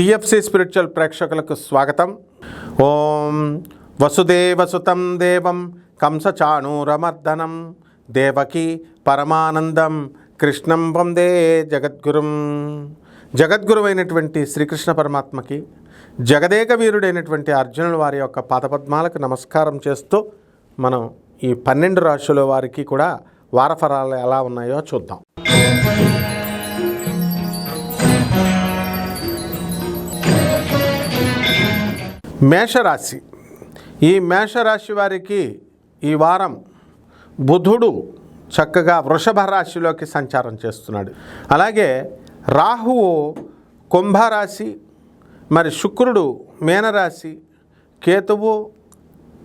TFC spiritual ప్రేక్షకులకు స్వాగతం. ఓం వసుదేవసుతం దేవం కంసచాణూరమర్దనం. దేవకి పరమానందం. కృష్ణం వందే జగద్గురుం. జగద్గురువైనటువంటి శ్రీకృష్ణ పరమాత్మకి జగదేక వీరుడైనటువంటి అర్జునుల వారి యొక్క పాదపద్మాలకు నమస్కారం చేస్తూ మనం ఈ పన్నెండు రాశుల వారికి కూడా వారఫలాలు ఎలా ఉన్నాయో చూద్దాం. మేషరాశి. ఈ మేషరాశి వారికి ఈ వారం బుధుడు చక్కగా వృషభ రాశిలోకి సంచారం చేస్తున్నాడు. అలాగే రాహువు కుంభరాశి మరి శుక్రుడు మీనరాశి కేతువు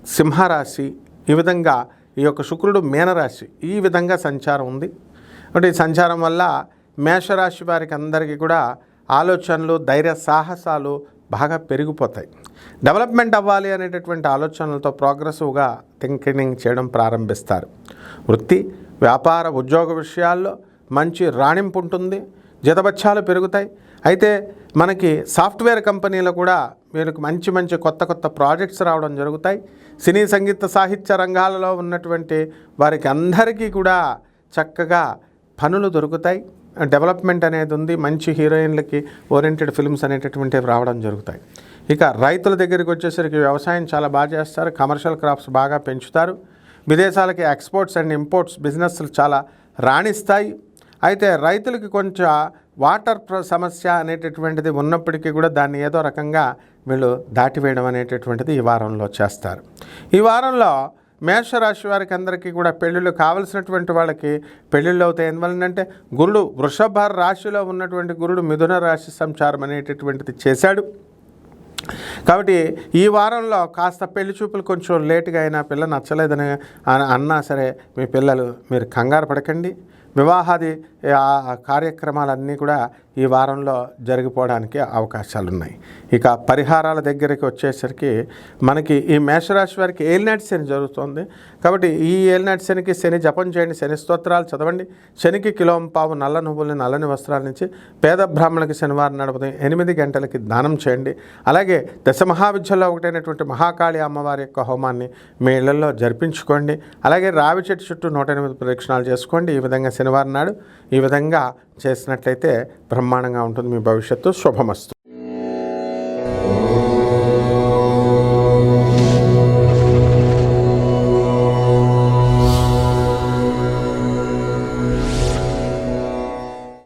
సింహరాశి ఈ విధంగా ఈ యొక్క శుక్రుడు మీనరాశి ఈ విధంగా సంచారం ఉంది. అంటే ఈ సంచారం వల్ల మేషరాశి వారికి అందరికీ కూడా ఆలోచనలు ధైర్య సాహసాలు బాగా పెరిగిపోతాయి. డెవలప్మెంట్ అవ్వాలి అనేటటువంటి ఆలోచనలతో ప్రోగ్రెసివ్గా థింకింగ్ చేయడం ప్రారంభిస్తారు. వృత్తి వ్యాపార ఉద్యోగ విషయాల్లో మంచి రాణింపు ఉంటుంది జీతబత్యాలు పెరుగుతాయి. అయితే మనకి సాఫ్ట్వేర్ కంపెనీలో కూడా వీరికి మంచి మంచి కొత్త కొత్త ప్రాజెక్ట్స్ రావడం జరుగుతాయి. సినీ సంగీత సాహిత్య రంగాలలో ఉన్నటువంటి వారికి అందరికీ కూడా చక్కగా పనులు దొరుకుతాయి. డెవలప్మెంట్ అనేది ఉంది మంచి హీరోయిన్లకి ఓరియంటెడ్ ఫిల్మ్స్ అనేటటువంటివి రావడం జరుగుతాయి. ఇక రైతుల దగ్గరికి వచ్చేసరికి వ్యవసాయం చాలా బాగా చేస్తారు కమర్షియల్ క్రాప్స్ బాగా పెంచుతారు. విదేశాలకి ఎక్స్పోర్ట్స్ అండ్ ఇంపోర్ట్స్ బిజినెస్లు చాలా రాణిస్తాయి. అయితే రైతులకి కొంచెం వాటర్ సమస్య అనేటటువంటిది ఉన్నప్పటికీ కూడా దాన్ని ఏదో రకంగా వీళ్ళు దాటివేయడం అనేటటువంటిది ఈ వారంలో చేస్తారు. ఈ వారంలో మేషరాశి వారికి అందరికీ కూడా పెళ్ళిళ్ళు కావలసినటువంటి వాళ్ళకి పెళ్ళిళ్ళు అవుతాయి. ఎందువలనంటే గురుడు వృషభ రాశిలో ఉన్నటువంటి గురుడు మిథున రాశి సంచారం అనేటటువంటిది చేశాడు. కాబట్టి ఈ వారంలో కాస్త పెళ్ళి చూపులు కొంచెం లేటుగా అయినా పిల్ల నచ్చలేదని అన్నా సరే మీ పిల్లలు మీరు కంగారు పడకండి. వివాహాది ఆ కార్యక్రమాలన్నీ కూడా ఈ వారంలో జరిగిపోవడానికి అవకాశాలు ఉన్నాయి ఇక పరిహారాల దగ్గరికి వచ్చేసరికి మనకి ఈ మేషరాశి వారికి ఏలినాటి శని జరుగుతుంది. కాబట్టి ఈ ఏలినాటి శనికి శని జపం చేయండి శని స్తోత్రాలు చదవండి. శనికి కిలో పావు నల్ల నువ్వుల్ని నల్లని వస్త్రాల నుంచి పేద బ్రాహ్మణులకి శనివారం నడుపుతాం ఎనిమిది గంటలకి దానం చేయండి. అలాగే దశ మహావిద్యలో ఒకటైనటువంటి మహాకాళి అమ్మవారి యొక్క హోమాన్ని మీ ఇళ్ళలో జరిపించుకోండి. అలాగే రావి చెట్టు చుట్టూ నూట ఎనిమిది ప్రదక్షిణాలు చేసుకోండి. ఈ విధంగా శనివారం నాడు ఈ విధంగా చేసినట్లయితే బ్రహ్మాండంగా ఉంటుంది మీ భవిష్యత్తు శుభమస్తు.